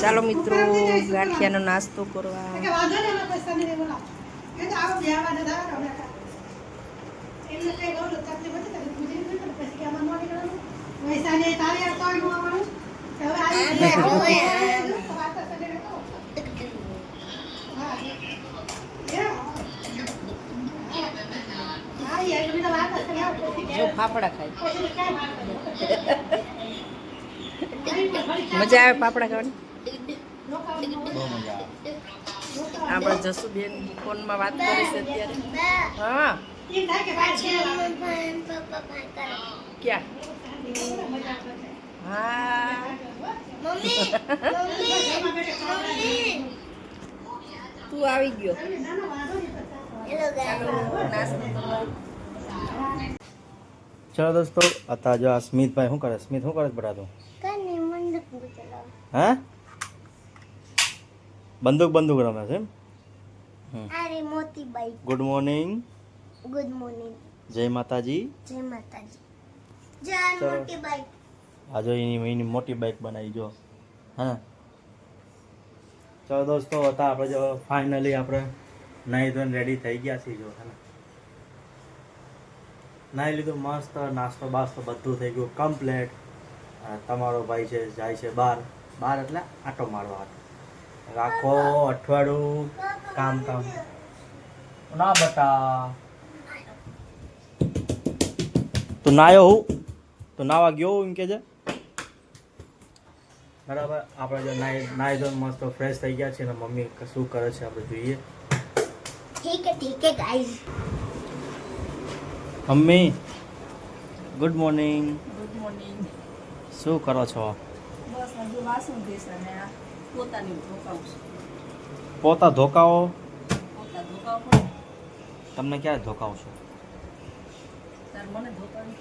ચાલો મિત્રો ગાંઠિયાનો નાસ્તો કરવા. ફાફડા ખાય. મજા આવે ફાફડા ખાવાની? બહુ મજા આવે આપણે જસુબેન ફોનમાં વાત કરે છે અત્યારે. હા. ક્યાં? તું આવી ગયો. ચાલો ચલો દોસ્તો અત્યારે જો આ સ્મિતભાઈ શું કરે? સ્મિત શું કરે બધા તું? હે? બંદૂક બંદૂક રમે છે અરે મોતી bike. Good morning good morning જય માતાજી. જય માતાજી. જય મોટી બાઈક. આ જો એની એની મોટી બાઇક બનાવી જો. હા. ચલો દોસ્તો હતા આપણે જો ફાઇનલી આપણે નાહી ધોઈને રેડી થઈ ગયા છીએ જો હે નાહી લીધું મસ્ત નાસ્તો બાસ્તો બધું થઈ ગયું કમ્પ્લેટ તમારો ભાઈ છે જાય છે બહાર બહાર એટલે આટો મારવા હાટો રાખો અઠવાડિયું કામ કામ. ના બટા. તું નાયો હું. તો નાવા ગયો એમ કે છે? બરાબર આપણે જો નાઈ નાઈ મસ્ત ફ્રેશ થઈ ગયા છે ને મમ્મી શું કરે છે આપણે જોઈએ. ઠીક હે ઠીક હે guys mummy good morning good morning શું કરો છો? બસ હજુ વાસણ ઘીસ અને પોતાની ધોકાવું છું. પોતા ધોકાઓ? પોતા તમને ક્યારે ધોકાવ છો? મને ધોકાવી?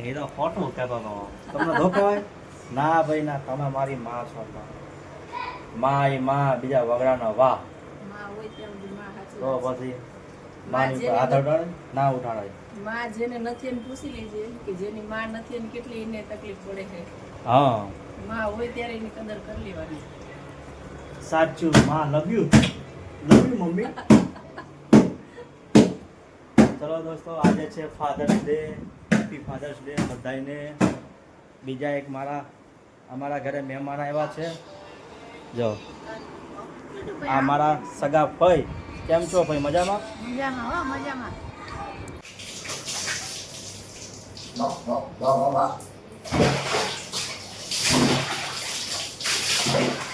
એ તો ખોટું કહેતો હતો. તમને ધોકાવાય? ના ભાઈ ના તમે મારી માં છો માં એ માં બીજા વગડાનો વાહ. તો પછી માની હાથ ઉઠાડે ના ઉઠાડે છે. માં જેને નથી એને પૂછી લેજે કે જેની માં નથી એને કેટલી એને તકલીફ પડે છે. હા. માં હોય ત્યારે એની કદર કરી લેવાની. સાચું માં love you love you mummy. ચલો દોસ્તો આજે છે father's day happy father's day બધાને બીજા એક મારા અમારા ઘરે મહેમાન આવ્યા છે. જો. આ મારા સગા ભાઈ. કેમ છો ભાઈ મજામાં? મજામાં મજામાં. Die Balkan Friede,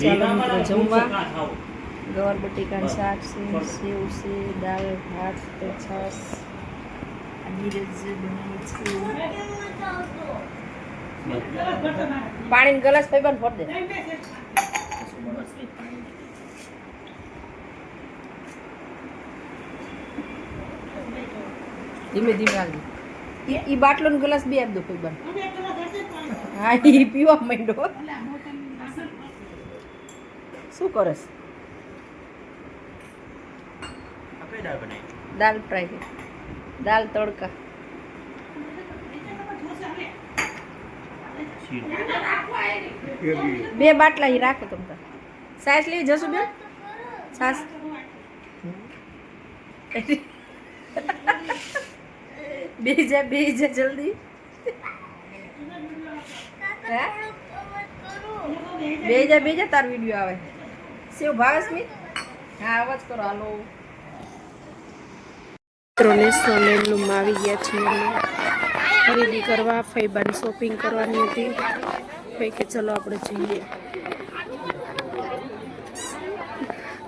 ચાલો જમવા. ગવાર બટેકાનું શાક છે સેવ છે દાળ ભાત છાશ થઈ છે. પાણીનો ગ્લાસ પૈબાને ફોડ દે. ધીમે ધીમે હાલ ઈ બાટલો નો ગ્લાસ બી આપ દો પૈબાને હા એ પીવા માંડો. શું કરસ? દાલ ફ્રાય દાલ તડકા. બે બાટલા અહીં રાખો તમ તાર. સાસ લેવી જશું બેન? સાસ. બે જા બે જા જલ્દી હે બે જા બે જા તાર વીડિયો આવે. શિવ ભાવે હા, અવાજ કરો, હાલો. મિત્રોને લેન્ડલૂમમાં આવી ગયા છીએ ખરીદી કરવા, ફૈબાની શોપિંગ કરવાની હતી. ફઈ કે ચલો આપણે જઈએ.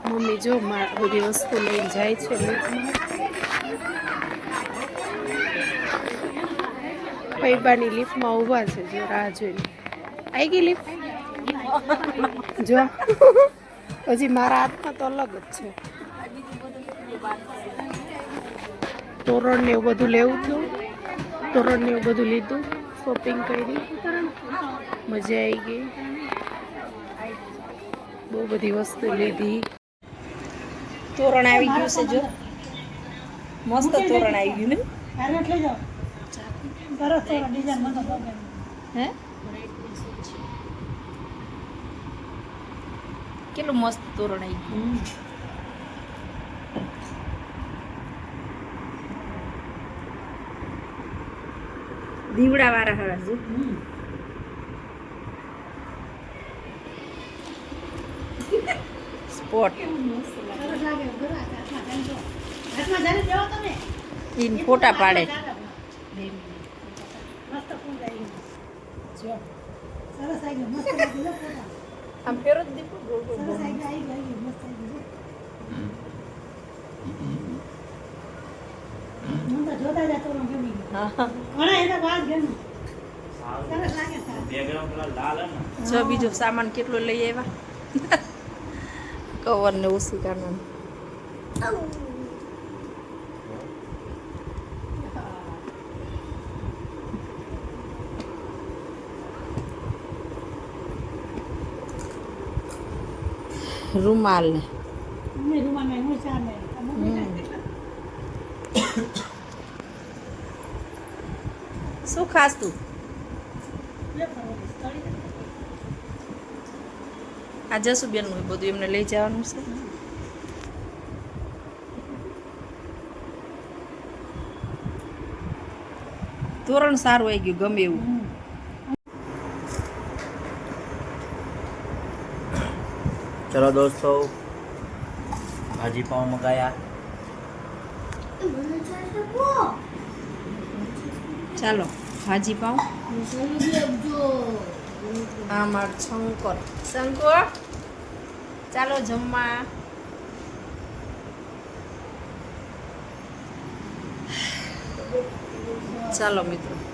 મમ્મી, જો બધી વસ્તુ લઈને જાય છે ફૈબાની લિફ્ટમાં ઊભા છે, જો, રાહ જોઈને. આવી ગઈ લિફ્ટ? જો. હજી મારા હાથમાં તો અલગ જ છે. તોરણ ને એવું બધું લેવું હતું. તોરણ ને એવું બધું લીધું. શોપિંગ કરી. મજા આવી ગઈ. બહુ બધી વસ્તુ લીધી. તોરણ આવી ગયું છે જો. મસ્ત તોરણ આવી ગયું ને. હે? કેટલું મસ્ત તોરણ આવી ગયું દીવડા વાળા હરા જો સ્પોટ સરસ લાગે બરાબર હાથમાં ધરી દો. હાથમાં ધરી દેવો તમે ઈન ફોટા પાડે મસ્ત ફૂલ આવી ગયું. જો. સરસ આવી ગયું મસ્ત લાગી ગયું ફોટા. આમ ફેરો જ દીપો ગોળ ગોળ જોતા ગમી ગયું ઘણા એના વાત જો બીજો સામાન કેટલો લઈ આવ્યા? કવર ને ઓછી કાઢવાનું રૂમાલ. શું ખાસ તું? આ જસુબેનનું બધું, એમને લઈ જવાનું છે. ધોરણ સારું આવી ગયું, ગમે એવું. ચલો દોસ્તો, ભાજી પાઉં મગાયા. ચાલો, ભાજી પાઉં. આ માર શંકર. શંકર, ચાલો જમવા. ચાલો મિત્રો.